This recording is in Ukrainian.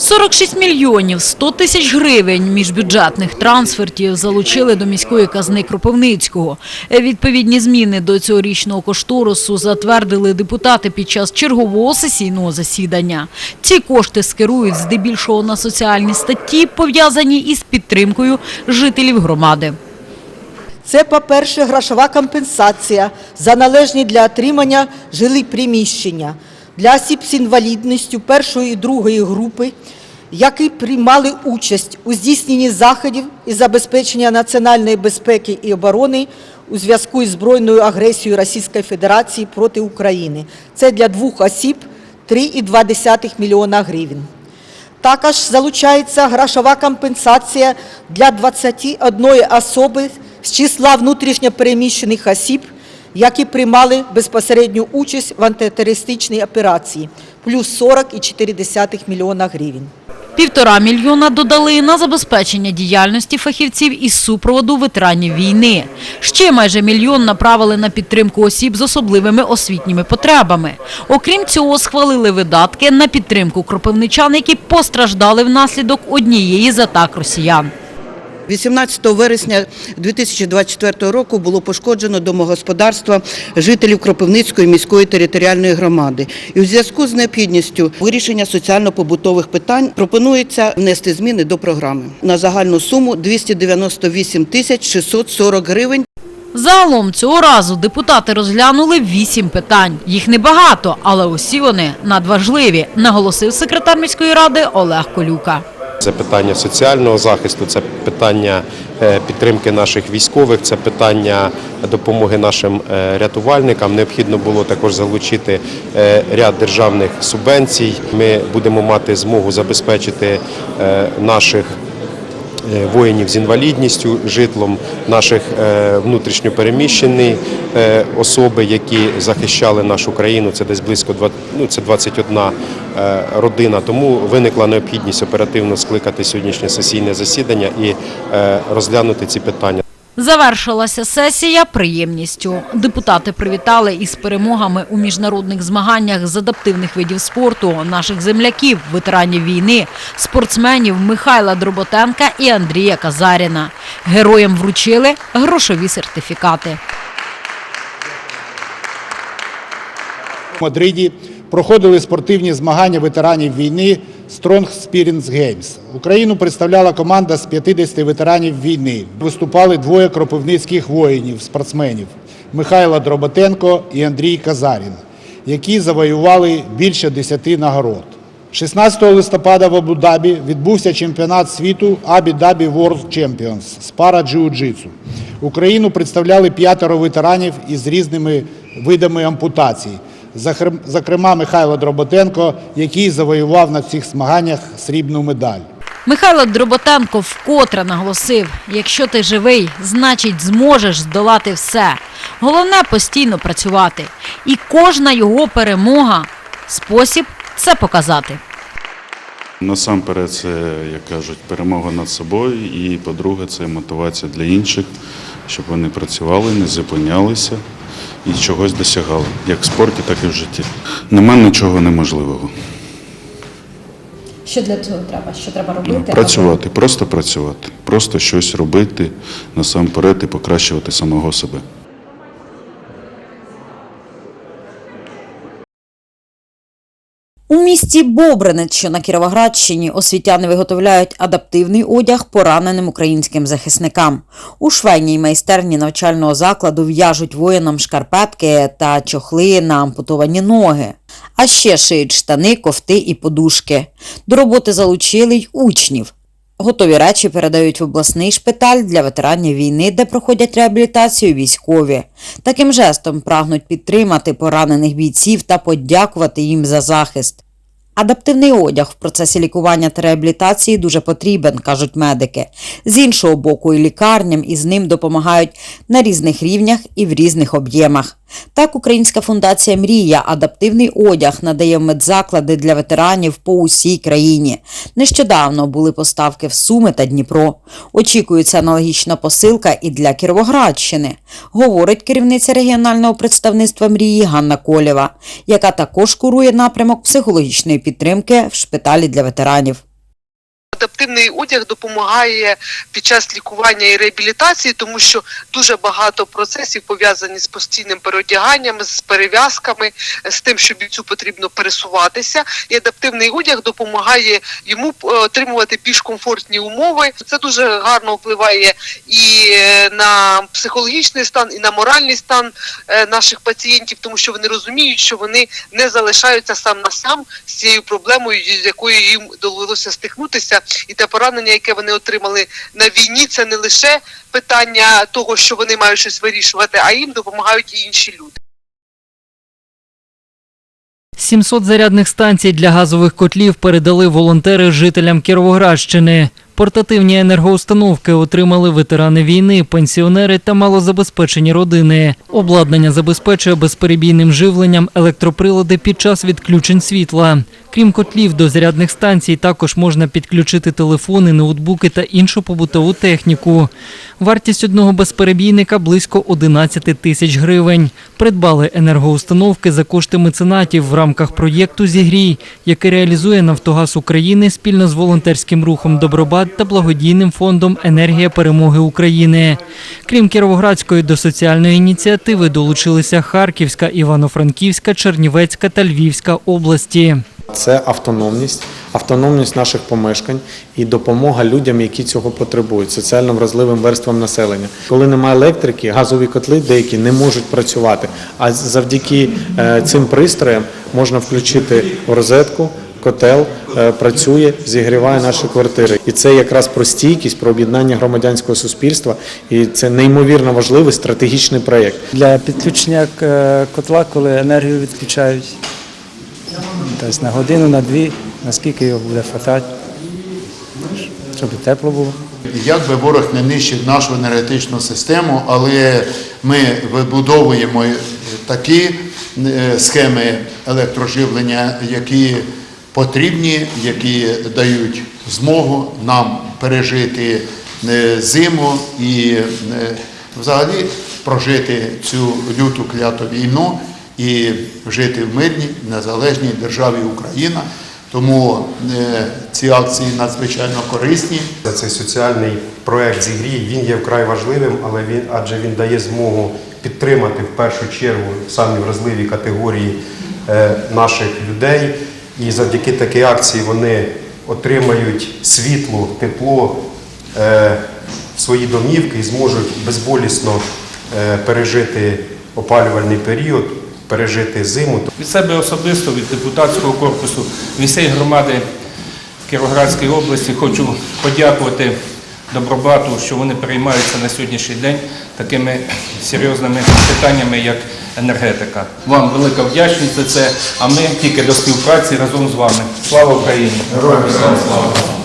46 мільйонів 100 тисяч гривень міжбюджетних трансфертів залучили до міської казни Кропивницького. Відповідні зміни до цьогорічного кошторису затвердили депутати під час чергового сесійного засідання. Ці кошти скерують здебільшого на соціальні статті, пов'язані із підтримкою жителів громади. Це, по-перше, грошова компенсація за належні для отримання жилі приміщення для осіб з інвалідністю першої і другої групи, які приймали участь у здійсненні заходів із забезпечення національної безпеки і оборони у зв'язку із збройною агресією Російської Федерації проти України. Це для двох осіб 3,2 мільйона гривень. Також залучається грошова компенсація для 21 особи з числа внутрішньопереміщених осіб, які приймали безпосередню участь в антитерористичній операції, плюс 40,4 мільйона гривень. Півтора мільйона додали на забезпечення діяльності фахівців із супроводу ветеранів війни. Ще майже мільйон направили на підтримку осіб з особливими освітніми потребами. Окрім цього, схвалили видатки на підтримку кропивничан, які постраждали внаслідок однієї з атак росіян. 18 вересня 2024 року було пошкоджено домогосподарства жителів Кропивницької міської територіальної громади. І у зв'язку з необхідністю вирішення соціально-побутових питань пропонується внести зміни до програми на загальну суму 298 тисяч 640 гривень. Загалом цього разу депутати розглянули вісім питань. Їх небагато, але усі вони надважливі, наголосив секретар міської ради Олег Колюка. Це питання соціального захисту, це питання е, підтримки наших військових, це питання допомоги нашим е, рятувальникам. Необхідно було також залучити е, ряд державних субвенцій. Ми будемо мати змогу забезпечити наших воїнів з інвалідністю, житлом наших внутрішньопереміщених е, особи, які захищали нашу країну. Це десь близько два- ну, це 21 е, родина. Тому виникла необхідність оперативно скликати сьогоднішнє сесійне засідання і е, розглянути ці питання. Завершилася сесія приємністю. Депутати привітали із перемогами у міжнародних змаганнях з адаптивних видів спорту наших земляків, ветеранів війни, спортсменів Михайла Дроботенка і Андрія Казаріна. Героям вручили грошові сертифікати. В Мадриді проходили спортивні змагання ветеранів війни Strong Spirits Games. Україну представляла команда з 50 ветеранів війни. Виступали двоє кропивницьких воїнів, спортсменів Михайло Дроботенко і Андрій Казарін, які завоювали більше 10 нагород. 16 листопада в Абу-Дабі відбувся чемпіонат світу Абі-Дабі World Champions з пара джиу-джитсу. Україну представляли п'ятеро ветеранів із різними видами ампутацій. Зокрема, Михайло Дроботенко, який завоював на цих змаганнях срібну медаль. Михайло Дроботенко вкотре наголосив: якщо ти живий, значить зможеш здолати все. Головне постійно працювати. І кожна його перемога спосіб це показати. Насамперед, це, як кажуть, перемога над собою, і по-друге, це мотивація для інших, щоб вони працювали, не зупинялися і чогось досягали, як в спорті, так і в житті. Нема нічого неможливого. Що для цього треба? Що треба робити? Працювати, просто працювати, просто щось робити насамперед і покращувати самого себе. У місті Бобринець, що на Кіровоградщині, освітяни виготовляють адаптивний одяг пораненим українським захисникам. У швейній майстерні навчального закладу в'яжуть воїнам шкарпетки та чохли на ампутовані ноги. А ще шиють штани, кофти і подушки. До роботи залучили й учнів. Готові речі передають в обласний шпиталь для ветеранів війни, де проходять реабілітацію військові. Таким жестом прагнуть підтримати поранених бійців та подякувати їм за захист. Адаптивний одяг в процесі лікування та реабілітації дуже потрібен, кажуть медики. З іншого боку, і лікарням із ним допомагають на різних рівнях і в різних об'ємах. Так, Українська фундація Мрія адаптивний одяг надає медзаклади для ветеранів по усій країні. Нещодавно були поставки в Суми та Дніпро. Очікується аналогічна посилка і для Кіровоградщини, говорить керівниця регіонального представництва мрії Ганна Колєва, яка також курує напрямок психологічної підтримки в шпиталі для ветеранів. Адаптивний одяг допомагає під час лікування і реабілітації, тому що дуже багато процесів пов'язані з постійним переодяганням, з перев'язками, з тим, що бійцю потрібно пересуватися. І адаптивний одяг допомагає йому е, отримувати більш комфортні умови. Це дуже гарно впливає і е, на психологічний стан, і на моральний стан е, наших пацієнтів, тому що вони розуміють, що вони не залишаються сам на сам з цією проблемою, з якою їм довелося стикнутися, і те поранення, яке вони отримали на війні, це не лише питання того, що вони мають щось вирішувати, а їм допомагають і інші люди. 700 зарядних станцій для газових котлів передали волонтери жителям Кіровоградщини. Портативні енергоустановки отримали ветерани війни, пенсіонери та малозабезпечені родини. Обладнання забезпечує безперебійним живленням електроприлади під час відключень світла. Крім котлів, до зарядних станцій також можна підключити телефони, ноутбуки та іншу побутову техніку. Вартість одного безперебійника близько 11 тисяч гривень. Придбали енергоустановки за кошти меценатів в рамках проєкту «Зігрій», який реалізує Нафтогаз України спільно з волонтерським рухом Добробат та благодійним фондом Енергія перемоги України. Крім Кіровоградської, до соціальної ініціативи долучилися Харківська, Івано-Франківська, Чернівецька та Львівська області. Це автономність, автономність наших помешкань і допомога людям, які цього потребують, соціально вразливим верствам населення. Коли немає електрики, газові котли деякі не можуть працювати. А завдяки е, цим пристроям можна включити в розетку. Котел е, працює, зігріває наші квартири, і це якраз про стійкість, про об'єднання громадянського суспільства. І це неймовірно важливий стратегічний проєкт. для підключення е, котла, коли енергію відключають. Тобто на годину, на дві, наскільки його буде хватати, щоб тепло було. Як би ворог не нищив нашу енергетичну систему, але ми вибудовуємо такі е, схеми електроживлення, які потрібні, які дають змогу нам пережити е, зиму і е, взагалі прожити цю люту кляту війну і жити в мирній незалежній державі Україна. Тому е, ці акції надзвичайно корисні. Цей соціальний проект «Зігрій» він є вкрай важливим, але він адже він дає змогу підтримати в першу чергу самі вразливі категорії е, наших людей. І завдяки такій акції вони отримають світло, тепло е, в свої домівки і зможуть безболісно пережити опалювальний період, пережити зиму. Від себе особисто, від депутатського корпусу, від всієї громади Кіровоградської області хочу подякувати Добробату, що вони переймаються на сьогоднішній день такими серйозними питаннями, як енергетика. Вам велика вдячність за це, а ми тільки до співпраці разом з вами. Слава Україні! Героям слава!